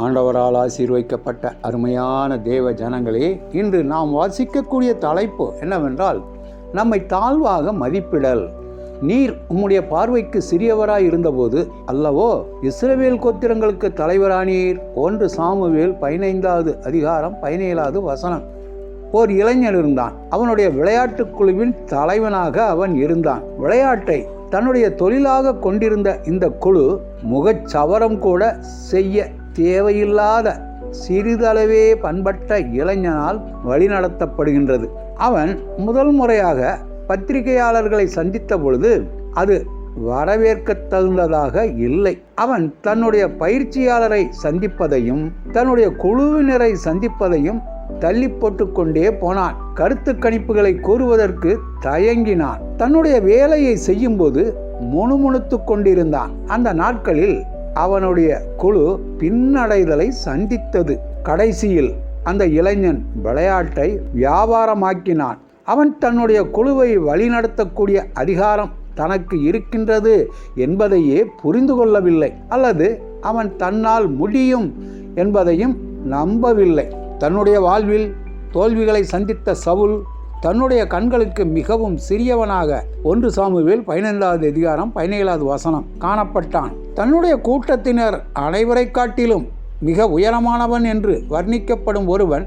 ஆண்டவரால் ஆசீர்வைக்கப்பட்ட அருமையான தேவ ஜனங்களே இன்று நாம் வாசிக்கக்கூடிய தலைப்பு என்னவென்றால் நம்மை தாழ்வாக மதிப்பிடல். நீர் உம்முடைய பார்வைக்கு சிறியவராய் இருந்தபோது அல்லவோ இஸ்ரவேல் கோத்திரங்களுக்கு தலைவரானீர். ஒன்று சாமுவேல் பதினைந்தாவது அதிகாரம் பதினேழாவது வசனம். ஓர் இளைஞன் இருந்தான். அவனுடைய விளையாட்டு குழுவின் தலைவனாக அவன் இருந்தான். விளையாட்டை தன்னுடைய தொழிலாக கொண்டிருந்த இந்த குழு முகச்சவரம் கூட செய்ய தேவையில்லாத சிறிதளவே பண்பட்ட இளைஞனால் வழிநடத்தப்படுகின்றது. அவன் முதல் முறையாக பத்திரிகையாளர்களை சந்தித்த பொழுது அது வரவேற்க தகுந்ததாக இல்லை. அவன் தன்னுடைய பயிற்சியாளரை சந்திப்பதையும் தன்னுடைய குழுவினரை சந்திப்பதையும் தள்ளி போட்டுக்கொண்டே போனான். கருத்து கணிப்புகளை கூறுவதற்கு தயங்கினான். தன்னுடைய வேலையை செய்யும்போது முணுமுணுத்து கொண்டிருந்தான். அந்த நாட்களில் அவனுடைய குழு பின்னடைதலை சந்தித்தது. கடைசியில் அந்த இளைஞன் விளையாட்டை வியாபாரமாக்கினான். அவன் தன்னுடைய குழுவை வழிநடத்தக்கூடிய அதிகாரம் தனக்கு இருக்கின்றது என்பதையே புரிந்து கொள்ளவில்லை. அல்லது அவன் தன்னால் முடியும் என்பதையும் நம்பவில்லை. தன்னுடைய வாழ்வில் தோல்விகளை சந்தித்த சவுல் தன்னுடைய கண்களுக்கு மிகவும் சிறியவனாக ஒன்று சாமுவேல் பதினைந்தாவது அதிகாரம் பதினேழாவது வசனம் காணப்பட்டான். தன்னுடைய கூட்டத்தினர் அனைவரை காட்டிலும் மிக உயரமானவன் என்று வர்ணிக்கப்படும் ஒருவன்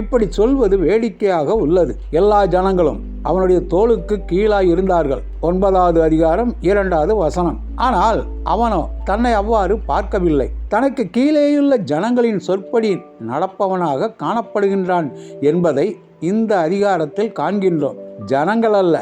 இப்படி சொல்வது வேடிக்கையாக உள்ளது. எல்லா ஜனங்களும் அவனுடைய தோளுக்கு கீழாய் இருந்தார்கள். ஒன்பதாவது அதிகாரம் இரண்டாவது வசனம். ஆனால் அவனோ தன்னை அவ்வாறு பார்க்கவில்லை. தனக்கு கீழேயுள்ள ஜனங்களின் சொற்படி நடப்பவனாக காணப்படுகின்றான் என்பதை இந்த அதிகாரத்தில் காண்கின்றோம். ஜனங்கள் அல்ல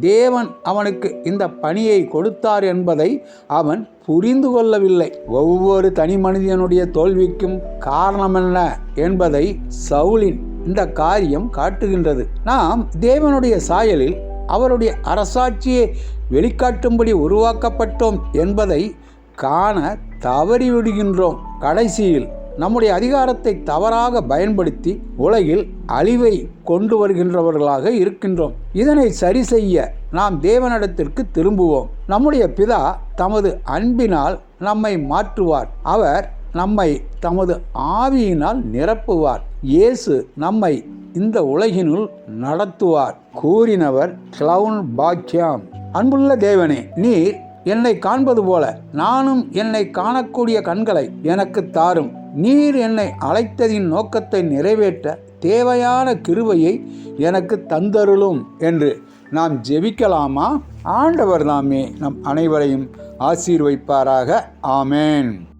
தேவன் அவனுக்கு இந்த பணியை கொடுத்தார் என்பதை அவன் புரிந்து கொள்ளவில்லை. ஒவ்வொரு தனி மனிதனுடைய தோல்விக்கும் காரணம் என்ன என்பதை சவுலின் இந்த காரியம் காட்டுகின்றது. நாம் தேவனுடைய சாயலில் அவருடைய அரசாட்சியை வெளிக்காட்டும்படி உருவாக்கப்பட்டோம் என்பதை காண தவறிவிடுகின்றோம். கடைசியில் நம்முடைய அதிகாரத்தை தவறாக பயன்படுத்தி உலகில் அழிவை கொண்டு வருகின்றவர்களாக இருக்கின்றோம். இதனை சரி செய்ய நாம் தேவனிடத்திற்கு திரும்புவோம். நம்முடைய பிதா தமது அன்பினால் நம்மை மாற்றுவார். அவர் நம்மை தமது ஆவியினால் நிரப்புவார். இயேசு நம்மை இந்த உலகினுள் நடத்துவார். கூறினவர் கிளவுன் பாக்கியாம். அன்புள்ள தேவனே நீர் என்னை காண்பது போல நானும் என்னை காணக்கூடிய கண்களை எனக்கு தாரும். நீர் என்னை அழைத்ததின் நோக்கத்தை நிறைவேற்ற தேவையான கிருவையை எனக்கு தந்தருளும் என்று நாம் ஜெபிக்கலாமா? ஆண்டவர் தாமே நம் அனைவரையும் ஆசீர்வைப்பாராக. ஆமேன்.